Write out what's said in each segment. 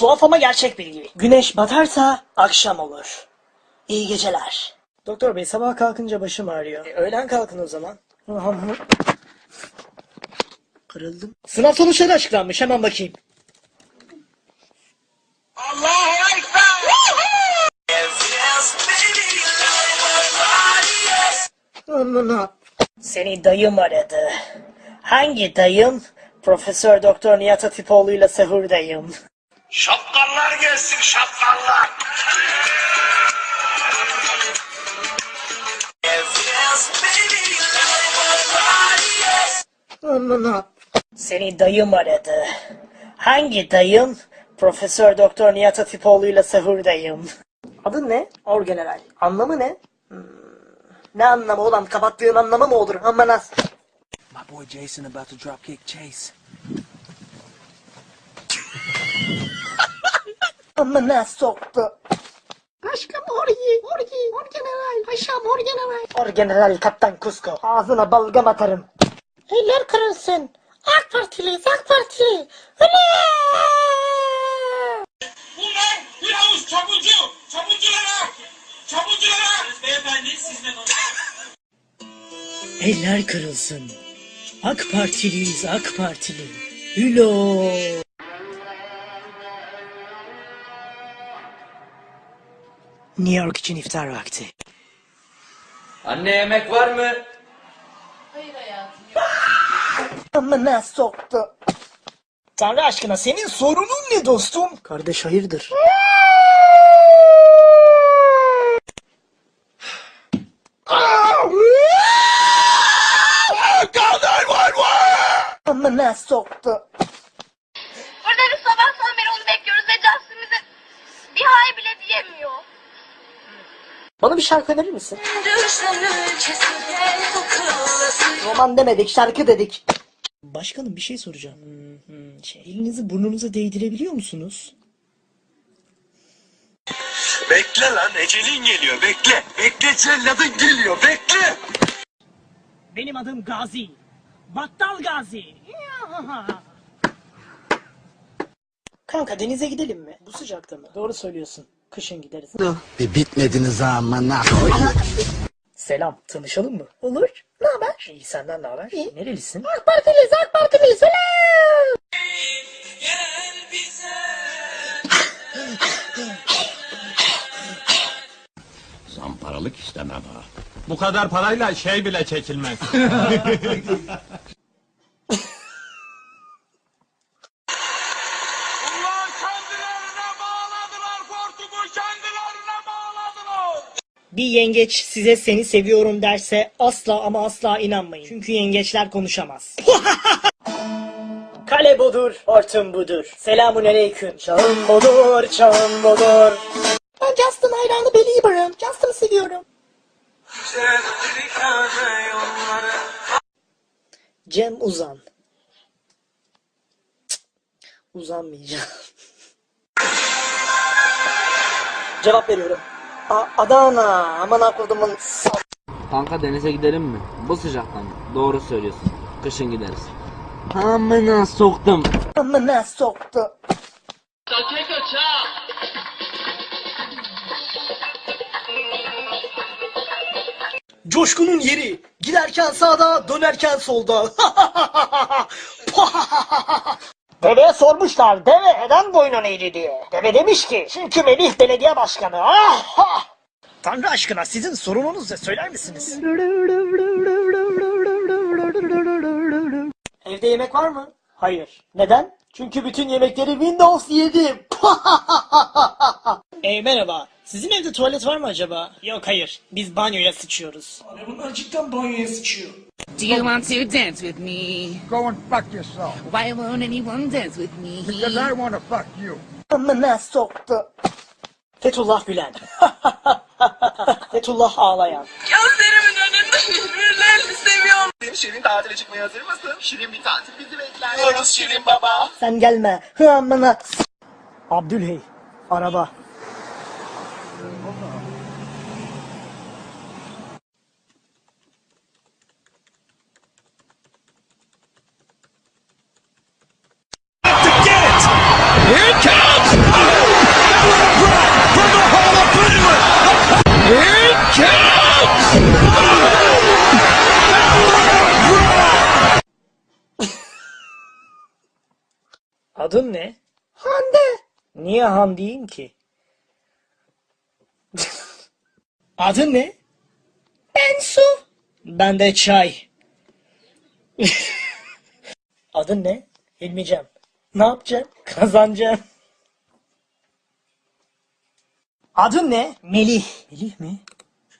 Tuhaf ama gerçek bilgi. Güneş batarsa akşam olur. İyi geceler. Doktor bey sabah kalkınca başım ağrıyor. E, öğlen kalkın o zaman. Kırıldım. Sınav sonuçları açıklanmış hemen bakayım. Amına. Seni dayım aradı. Hangi dayım? Profesör Doktor Nihat Hatipoğlu ile sahurdayım. Şapkallar gelsin şapkallar. Amına. Seni dayım aradı. Hangi dayım? Profesör Doktor Nihat Hatipoğlu ile sahurdayım. Adı ne? Orgeneral. Anlamı ne? Hmm. Ne anlamı ulan? Kapattığın anlamı mı olur? Aman az. My boy Jason about to drop kick Chase. Amına soktu. Aşkım orgi, orgi, orgeneral, paşam orgeneral. Orgeneral Kaptan Kusko. Ağzına balgam atarım. Eller kırılsın. AK Partili, AK Partili. Öyle. Bunlar bir avuç çapulcu. Çapulculara. Çapulculara. Beyefendi siz ne Eller kırılsın. AK Partiliyiz AK Partili. Hülo. New York için iftar vakti. Anne yemek var mı? Amına soktu. Tanrı aşkına senin sorunun ne dostum? Kardeş hayırdır? Amına soktu. Burada biz sabahtan beri onu bekliyoruz ve Justin bize bir hay bile diyemiyor. Bana bir şarkı önerir misin? Roman demedik, şarkı dedik. Başkanım bir şey soracağım. Hmm, hmm, şey, elinizi burnunuza değdirebiliyor musunuz? Bekle lan ecelin geliyor bekle. Bekle celladın geliyor bekle. Benim adım Gazi. Battal Gazi. Kanka denize gidelim mi? Bu sıcakta mı? Doğru söylüyorsun. Kışın gideriz. Bir bitmediniz amına Selam. Tanışalım mı? Olur. Ne haber? İyi senden ne haber? İyi. Nerelisin? AK Partiliyiz, AK Partiliyiz. Öyle. Zamparalık istemem ha. Bu kadar parayla şey bile çekilmez. Bir yengeç size seni seviyorum derse asla ama asla inanmayın. Çünkü yengeçler konuşamaz. Kale budur, hortum budur. Selamun aleyküm. Çağın budur, çağın budur. Ben Justin hayranı Belieber'ım. Justin'ı seviyorum. Cem Uzan. Cık, Uzanmayacağım. Cevap veriyorum. A- Adana. Aman akıllımın Kanka denize gidelim mi? Bu sıcaktan? Doğru söylüyorsun. Kışın gideriz. Amına soktum. amına soktu. Coşkunun yeri. Giderken sağda, dönerken solda. Deveye sormuşlar deve neden boynun eğri diye. Deve demiş ki çünkü Melih belediye başkanı. Ah, ah. Tanrı aşkına sizin sorununuz ne söyler misiniz? Evde yemek var mı? Hayır. Neden? Çünkü bütün yemekleri Windows yedim. e merhaba. Sizin evde tuvalet var mı acaba? Yok hayır. Biz banyoya sıçıyoruz. Abi bunlar cidden banyoya sıçıyor. Do you want to dance with me? Go and fuck yourself. Why won't anyone dance with me? Because I want to fuck you. Amına soktu. Fethullah Gülen. Fethullah ağlayan. Gözlerimin önünde birbirlerini seviyorum. Şirin tatile çıkmaya hazır mısın? Şirin bir tatil bizi bekler. Diyoruz Şirin baba. Sen gelme. Hı amına. Abdülhey. Araba. Adın ne? Hande. Niye Han diyeyim ki? Adın ne? Ben su. Ben de çay. Adın ne? Hilmican. Ne yapacaksın? Kazanacaksın. Adın ne? Melih. Melih mi?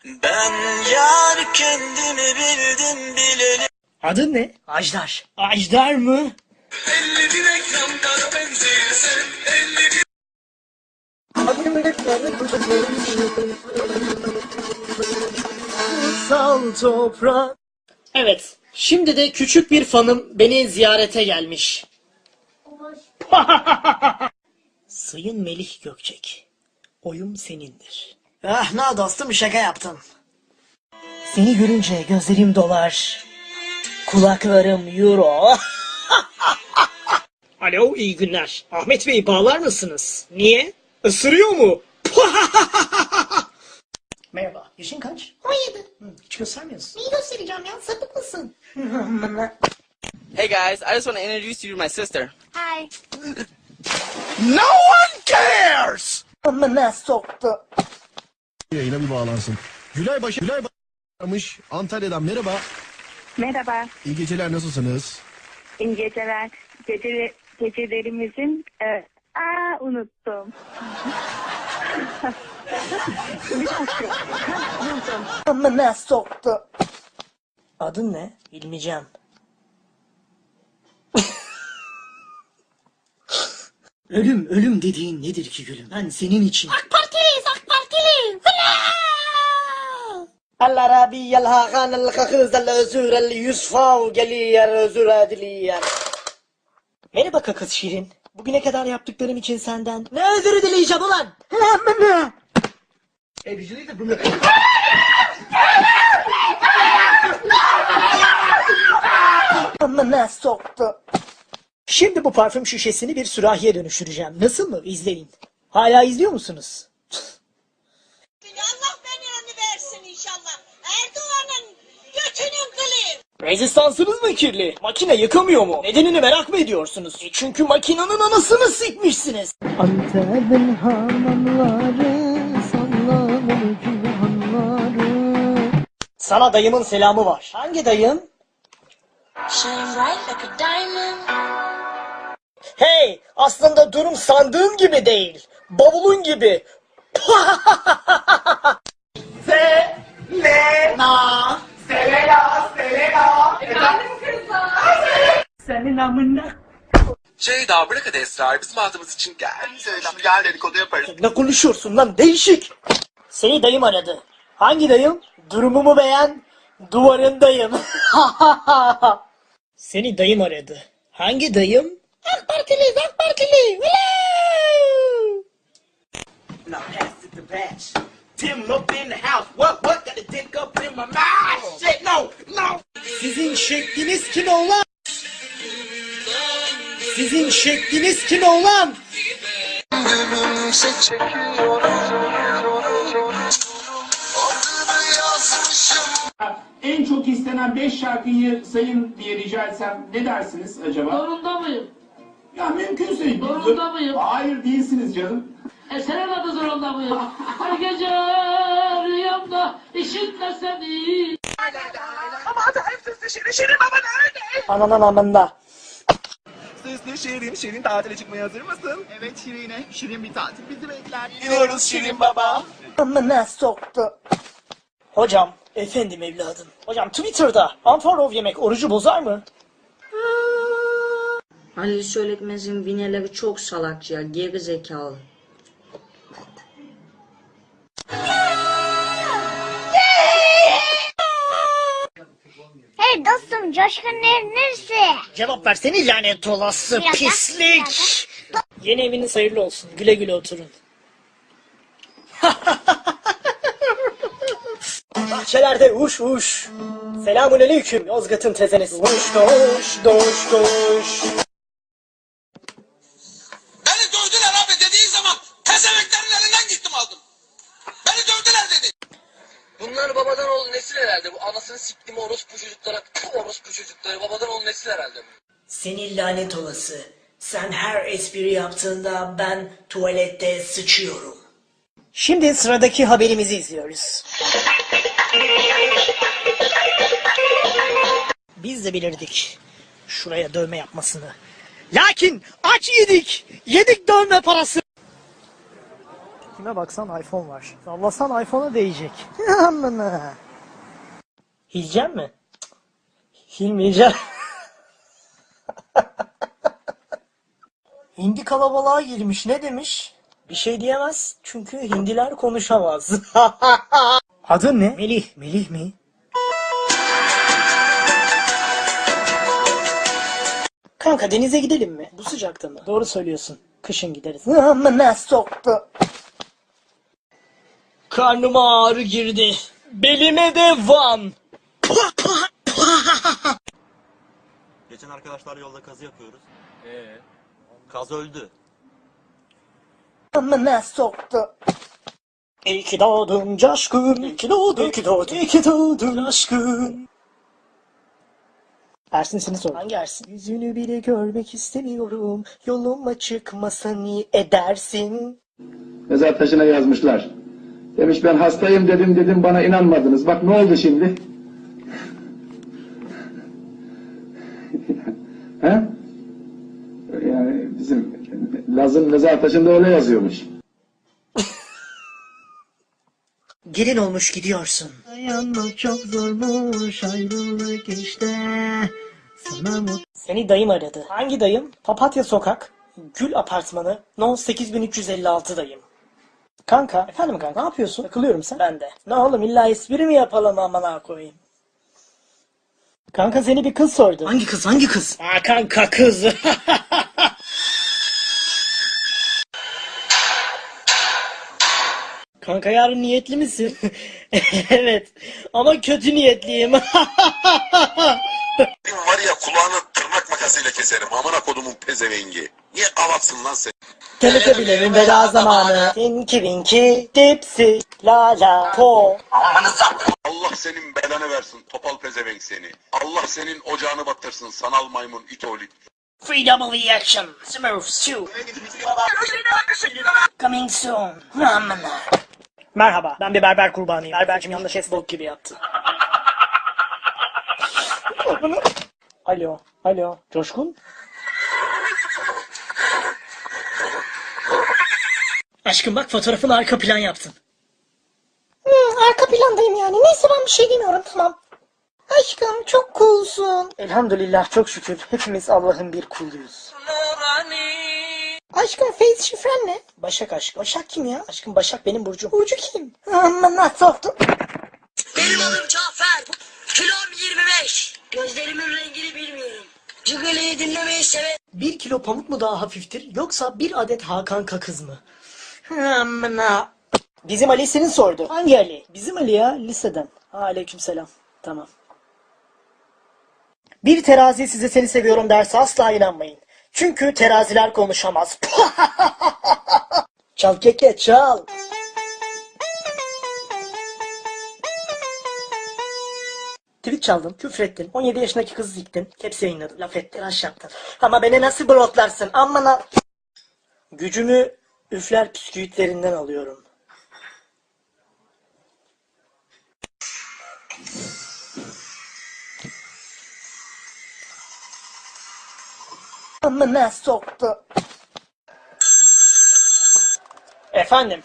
Ben yar kendimi bildim bileli. Adın ne? Ajdar. Ajdar mı? Elli bir ekranlara benzeyesin. Elli bir Sal toprak. Evet. Şimdi de küçük bir fanım beni ziyarete gelmiş. Sayın Melih Gökçek. Oyum senindir. Ah ne dostum şaka yaptım. Seni görünce gözlerim dolar. Kulaklarım euro. Alo iyi günler. Ahmet Bey bağlar mısınız? Niye? Isırıyor mu? Merhaba. Yaşın kaç? 17. Hı, hiç göstermiyorsun. Neyi göstereceğim ya? Sapık mısın? Hey guys, I just want to introduce you to my sister. Hi. No one cares! Amına soktu. Yayına bir bağlansın. Gülay Başı, Gülay Başlamış Antalya'dan merhaba. Merhaba. İyi geceler nasılsınız? İyi geceler. Gece, gecelerimizin... E, aa unuttum. Amına soktu. Adın ne? İlmican. ölüm, ölüm dediğin nedir ki gülüm? Ben senin için. AK Partiliyiz AK Partili. Allah Rabbi yel hakan el kakız el özür el yusfav geliyer özür ediliyer. Merhaba kakız Şirin. Bugüne kadar yaptıklarım için senden ne özür dileyeceğim ulan? Amına. Amına soktu. Şimdi bu parfüm şişesini bir sürahiye dönüştüreceğim. Nasıl mı? İzleyin. Hala izliyor musunuz? Allah beni önü versin inşallah. Erdoğan'ın götünün kılı. Rezistansınız mı kirli? Makine yıkamıyor mu? Nedenini merak mı ediyorsunuz? E çünkü makinenin anasını sikmişsiniz. Antep'in hamamları. Sana dayımın selamı var. Hangi dayım? Hey! Aslında durum sandığın gibi değil. Bavulun gibi. Ceyda bırak hadi esrar bizim adımız için gel. Ceyda gel dedikodu yaparız. Ne konuşuyorsun lan değişik. Seni dayım aradı. Hangi dayım? Durumumu beğen. Duvarındayım. Seni dayım aradı. Hangi dayım? AK Partiliyiz AK Partili. Hıla! Now pass it to batch. Tim up in the house. What what got the dick up in my mouth? Shit no no. Sizin şekliniz kim oğlan? Sizin şekliniz kim oğlan? En çok istenen 5 şarkıyı sayın diye rica etsem ne dersiniz acaba? Zorunda mıyım? Ya mümkünse. Zorunda mıyım? Hayır değilsiniz canım. E senin adı zorunda mıyım? Her gece rüyamda işitme seni. Ama hadi hepsi şirin şirin baba nerede? Ananın amında. Süslü şirin şirin tatile çıkmaya hazır mısın? Evet Şirine. Şirin bir tatil bizi bekler. Gidiyoruz Şirin baba. Amına soktu. Hocam, efendim evladım. Hocam Twitter'da Anfarov yemek orucu bozar mı? Halil Söyletmez'in vineleri çok salakça, geri zekalı. Hey dostum Coşkun'un evi neresi? Cevap versene lanet olası Bir dakika, bir pislik. Yeni eviniz hayırlı olsun. Güle güle oturun. bahçelerde uş uş. Selamun aleyküm Yozgat'ın tezenesi. Uş doş doş doş. Beni dövdüler abi dediği zaman tezemeklerin elinden gittim aldım. Beni dövdüler dedi. Bunlar babadan oğlu nesil herhalde. Bu anasını siktim orospu çocuklara. Orospu çocukları babadan oğlu nesil herhalde. Seni lanet olası. Sen her espri yaptığında ben tuvalette sıçıyorum. Şimdi sıradaki haberimizi izliyoruz. Biz de bilirdik şuraya dövme yapmasını. Lakin aç yedik. Yedik dövme parası. Kime baksan iPhone var. Sallasan iPhone'a değecek. Amına. Hilecek mi? Hilmeyeceğim. Hindi kalabalığa girmiş ne demiş? Bir şey diyemez çünkü hindiler konuşamaz. Adın ne? Melih. Melih mi? Kanka denize gidelim mi? Bu sıcakta mı? Doğru söylüyorsun. Kışın gideriz. Amına soktu. Karnıma ağrı girdi. Belime de van. Geçen arkadaşlar yolda kazı yapıyoruz. Ee? Kaz öldü. Amına soktu. İyi ki doğdun coşkun. İyi ki doğdun. İyi ki doğdun. İyi ki doğdun aşkın. Ersin seni sor. Hangi Ersin? Yüzünü bile görmek istemiyorum. Yoluma çıkmasa niye edersin? Mezar taşına yazmışlar. Demiş ben hastayım dedim dedim bana inanmadınız. Bak ne oldu şimdi? He? Yani bizim Laz'ın mezar taşında öyle yazıyormuş. Gelin olmuş gidiyorsun. Dayanmak çok zormuş ayrılık işte. Seni dayım aradı. Hangi dayım? Papatya Sokak, Gül Apartmanı, No 8356 dayım. Kanka, efendim kanka ne yapıyorsun? Takılıyorum sen. Ben de. Ne oğlum illa espri mi yapalım amına koyayım? Kanka seni bir kız sordu. Hangi kız hangi kız? Aa kanka kız. Kanka yarın niyetli misin? evet. Ama kötü niyetliyim. var ya kulağını tırnak makasıyla keserim. Amına kodumun pezevengi. Niye avatsın lan sen? Kelime bilemin veda zamanı. Tinky Winky, Dipsy, La La, Po. Allah senin belanı versin topal pezevenk seni. Allah senin ocağını batırsın sanal maymun itolit. Free double action. Smurfs 2. Coming soon. Amına. Merhaba, ben bir berber kurbanıyım. Berbercim yanında chessboard gibi yaptı. Alo, alo. Coşkun? Aşkım bak fotoğrafını arka plan yaptım. Hmm, arka plandayım yani. Neyse ben bir şey demiyorum tamam. Aşkım çok coolsun. Elhamdülillah çok şükür hepimiz Allah'ın bir kuluyuz. Aşkım face şifren ne? Başak aşk. Başak kim ya? Aşkım Başak benim burcum. Burcu kim? Aman nasıl soktu? Benim adım Cafer. Kilom 25. Gözlerimin rengini bilmiyorum. Cıgali'yi dinlemeyi severim. Bir kilo pamuk mu daha hafiftir yoksa bir adet Hakan Kakız mı? Amına. Bizim Ali senin sordu. Hangi Ali? Bizim Ali ya liseden. Aleykümselam. Tamam. Bir terazi size seni seviyorum derse asla inanmayın. Çünkü teraziler konuşamaz. çal keke çal. Çaldın, küfrettin, 17 yaşındaki kızı siktin, hepsi yayınladın, laf ettin, aş yaptın. Ama beni nasıl bloklarsın? Amına... Gücümü üfler püsküvitlerinden alıyorum. Amına soktu. Efendim?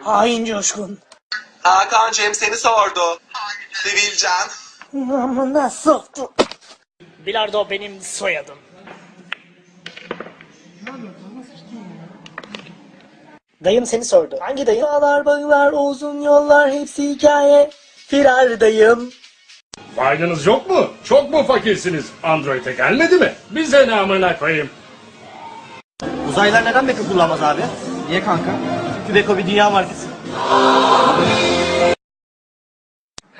Hain coşkun. Hakan'cığım seni sordu. Sivilcem. Amına soktu. Bilardo benim soyadım. Dayım seni sordu. Hangi dayım? Dağlar, bağlar, uzun yollar hepsi hikaye. Firardayım. Faydınız yok mu? Çok mu fakirsiniz? Android'e gelmedi mi? Bize ne amına koyayım? Uzaylılar neden Beko kullanmaz abi? Niye kanka? Çünkü Beko bir dünya markası.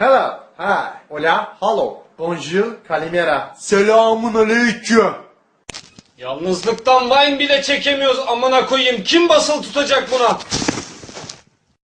Hello. Hi. Hola. Hello. Bonjour. Kalimera. Selamun aleyküm. Yalnızlıktan Vine bile çekemiyoruz amına koyayım. Kim basılı tutacak buna?